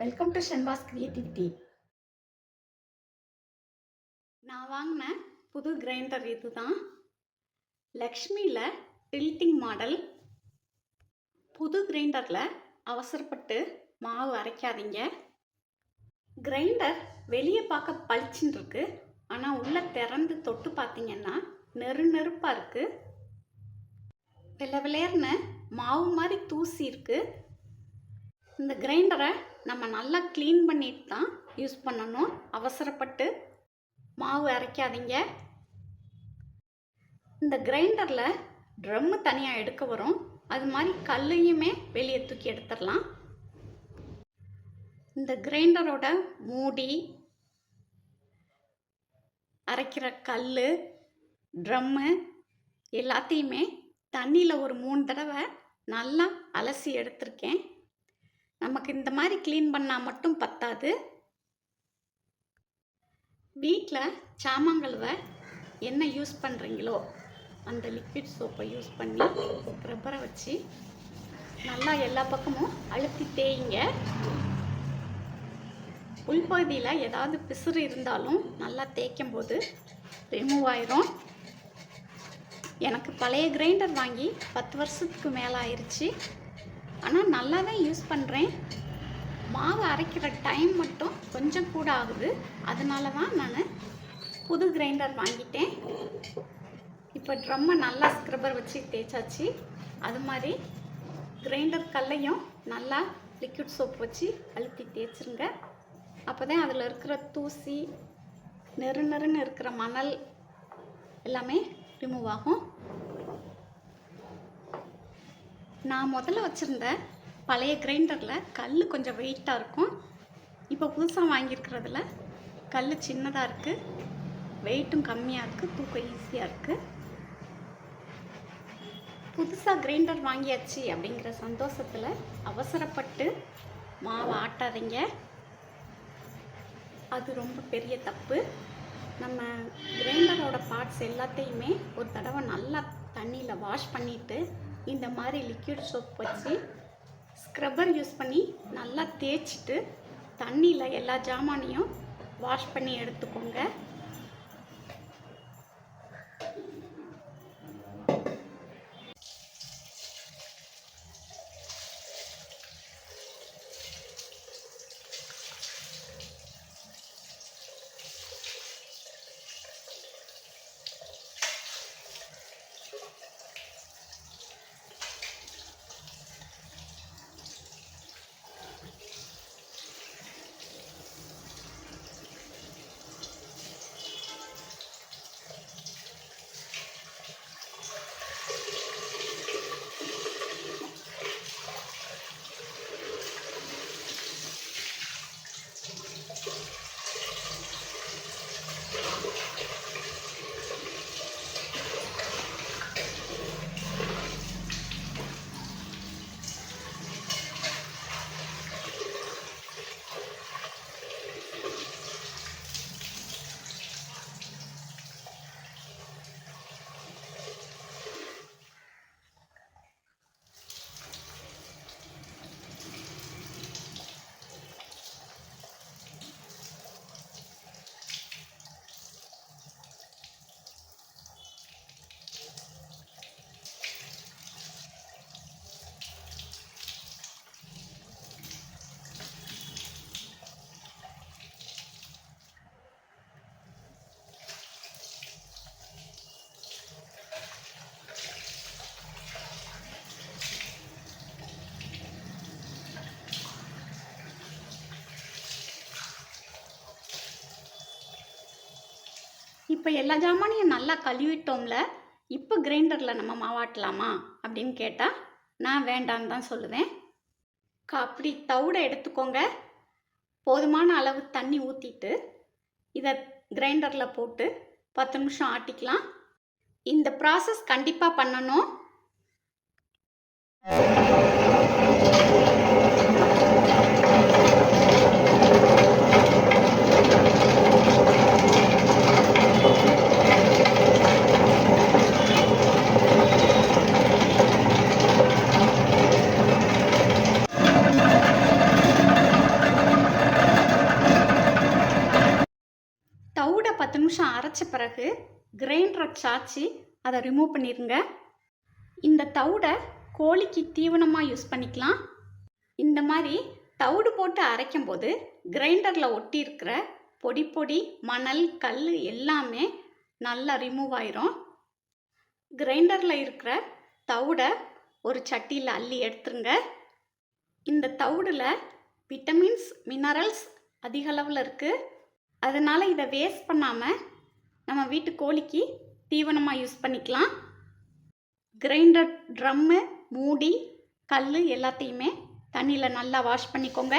Welcome to Shenba's creativity நான் வாங்கின புது கிரைண்டர் இதுதான். லக்ஷ்மியில் டில்ட்டிங் மாடல் புது கிரைண்டரில் அவசரப்பட்டு மாவு அரைக்காதீங்க. கிரைண்டர் வெளியே பார்க்க பளிச்சுன்னு இருக்கு. ஆனால் உள்ளே திறந்து தொட்டு பார்த்தீங்கன்னா நெரு நெருப்பாக இருக்குது வெள்ளை விளையர்னு மாவு மாதிரி தூசி இருக்குது இந்த கிரைண்டரை நம்ம நல்லா க்ளீன் பண்ணிட்டு தான் யூஸ் பண்ணணும். அவசரப்பட்டு மாவு அரைக்காதீங்க. இந்த கிரைண்டரில் ட்ரம்மு தனியாக எடுக்க வரும். அது மாதிரி கல்லையுமே வெளியே தூக்கி எடுத்துடலாம். இந்த கிரைண்டரோட மூடி அரைக்கிற கல் ட்ரம்மு எல்லாத்தையுமே தண்ணியில் ஒரு மூணு தடவை நல்லா அலசி எடுத்திருக்கேன். நமக்கு இந்த மாதிரி க்ளீன் பண்ணால் மட்டும் பத்தாது. வீட்டில் சாமாங்கழுவை என்ன யூஸ் பண்ணுறீங்களோ அந்த லிக்விட் சோப்பை யூஸ் பண்ணி ரப்பரை வச்சு நல்லா எல்லா பக்கமும் அழுத்தி தேய்ங்க. உள்பகுதியில் ஏதாவது பிசுறு இருந்தாலும் நல்லா தேய்க்கும் போது ரிமூவ் ஆயிரும். எனக்கு பழைய கிரைண்டர் வாங்கி பத்து வருஷத்துக்கு மேலே ஆயிடுச்சு ஆனால் நல்லா தான் யூஸ் பண்ணுறேன் மாவு அரைக்கிற டைம் மட்டும் கொஞ்சம் கூட ஆகுது. அதனால தான் நான் புது கிரைண்டர் வாங்கிட்டேன். இப்போ ட்ரம்மை நல்லா ஸ்க்ரப்பர் வச்சு தேய்ச்சாச்சு. அது மாதிரி கிரைண்டர் கல்லையும் நல்லா லிக்விட் சோப் வச்சு அழுத்தி தேய்ச்சிருங்க. அப்போ தான் அதில் இருக்கிற தூசி நெரு நெருன்னு இருக்கிற மணல் எல்லாமே ரிமூவ் ஆகும். நான் முதல்ல வச்சுருந்த பழைய கிரைண்டரில் கல் கொஞ்சம் வெயிட்டாக இருக்கும். இப்போ புதுசாக வாங்கியிருக்கிறதுல கல் சின்னதாக இருக்குது வெயிட்டும் கம்மியாக இருக்குது தூக்கம் ஈஸியாக இருக்குது புதுசாக கிரைண்டர் வாங்கியாச்சு அப்படிங்கிற சந்தோஷத்தில் அவசரப்பட்டு மாவை ஆட்டாதீங்க. அது ரொம்ப பெரிய தப்பு. நம்ம கிரைண்டரோட பார்ட்ஸ் எல்லாத்தையுமே ஒரு தடவை நல்லா தண்ணியில் வாஷ் பண்ணிவிட்டு இந்த மாதிரி லிக்விட் சோப் வச்சு ஸ்க்ரப்பர் யூஸ் பண்ணி நல்லா தேய்ச்சிட்டு தண்ணியில் எல்லா ஜாமானையும் வாஷ் பண்ணி எடுத்துக்கோங்க. இப்போ எல்லா ஜாமானையும் நல்லா கழுவிட்டோம்ல இப்போ கிரைண்டரில் நம்ம மாவாட்டலாமா அப்படின்னு கேட்டால் நான் வேண்டான்னு தான் சொல்லுவேன். அப்படி தவிட எடுத்துக்கோங்க. போதுமான அளவு தண்ணி ஊற்றிட்டு இதை கிரைண்டரில் போட்டு பத்து நிமிஷம் ஆட்டிக்கலாம். இந்த ப்ராசஸ் கண்டிப்பாக பண்ணணும். அரைச்ச பிறகு கிரைண்டரை சாய்ச்சி அதை ரிமூவ் பண்ணிடுங்க இந்த தவிடை கோழிக்கு தீவனமாக யூஸ் பண்ணிக்கலாம். இந்த மாதிரி தவிடு போட்டு அரைக்கும் போது கிரைண்டரில் ஒட்டியிருக்கிற பொடி பொடி மணல் கல் எல்லாமே நல்லா ரிமூவ் ஆயிரும். கிரைண்டரில் இருக்கிற தவிடை ஒரு சட்டியில் அள்ளி எடுத்துருங்க. இந்த தவிடில் விட்டமின்ஸ் மினரல்ஸ் அதிக அளவில் இருக்குது அதனால் இதை வேஸ்ட் பண்ணாமல் நம்ம வீட்டு கோழிக்கு தீவனமாக யூஸ் பண்ணிக்கலாம். கிரைண்டர் ட்ரம்மு மூடி கல் எல்லாத்தையுமே தண்ணியில் நல்லா வாஷ் பண்ணிக்கோங்க.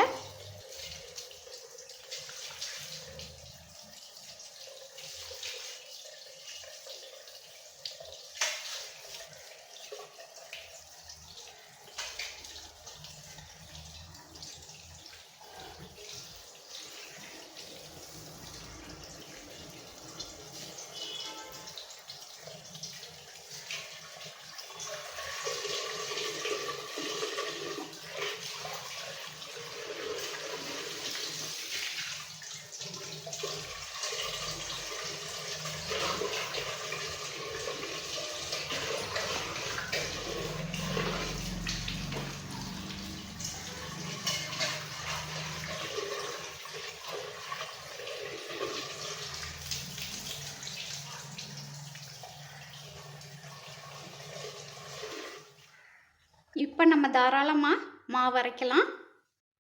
இப்போ நம்ம தாராளமாக மாவு அரைக்கலாம்.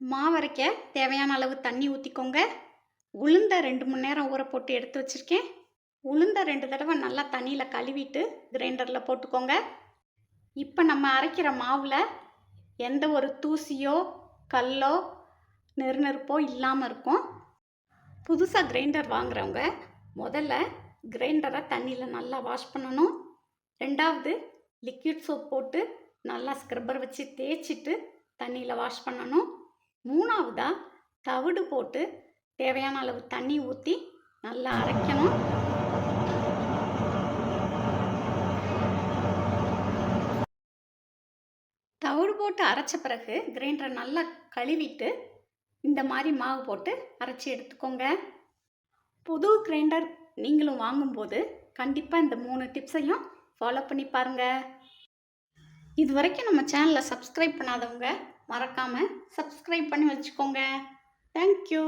மாவு அரைக்க தேவையான அளவு தண்ணி ஊற்றிக்கோங்க உளுந்த ரெண்டு மணி நேரம் ஊற போட்டு எடுத்து வச்சுருக்கேன். உளுந்த ரெண்டு தடவை நல்லா தண்ணியில் கழுவிட்டு கிரைண்டரில் போட்டுக்கோங்க. இப்போ நம்ம அரைக்கிற மாவில் எந்த ஒரு தூசியோ கல்லோ நெருநெருப்போ இல்லாமல் இருக்கும். புதுசாக கிரைண்டர் வாங்குறவங்க முதல்ல கிரைண்டரை தண்ணியில் நல்லா வாஷ் பண்ணணும். ரெண்டாவது லிக்விட் சோப் போட்டு நல்லா ஸ்க்ரப்பர் வச்சு தேய்ச்சிட்டு தண்ணியில் வாஷ் பண்ணணும். மூணாவதாக தவிடு போட்டு தேவையான அளவு தண்ணி ஊற்றி நல்லா அரைக்கணும். தவிடு போட்டு அரைச்ச பிறகு கிரைண்டரை நல்லா கழுவிட்டு இந்த மாதிரி மாவு போட்டு அரைச்சி எடுத்துக்கோங்க. புது கிரைண்டர் நீங்களும் வாங்கும்போது கண்டிப்பாக இந்த மூணு டிப்ஸையும் ஃபாலோ பண்ணி பாருங்கள் இது வரைக்கும் நம்ம சேனலை சப்ஸ்கிரைப் பண்ணாதவங்க மறக்காமல் சப்ஸ்கிரைப் பண்ணி வச்சுக்கோங்க. தேங்க்யூ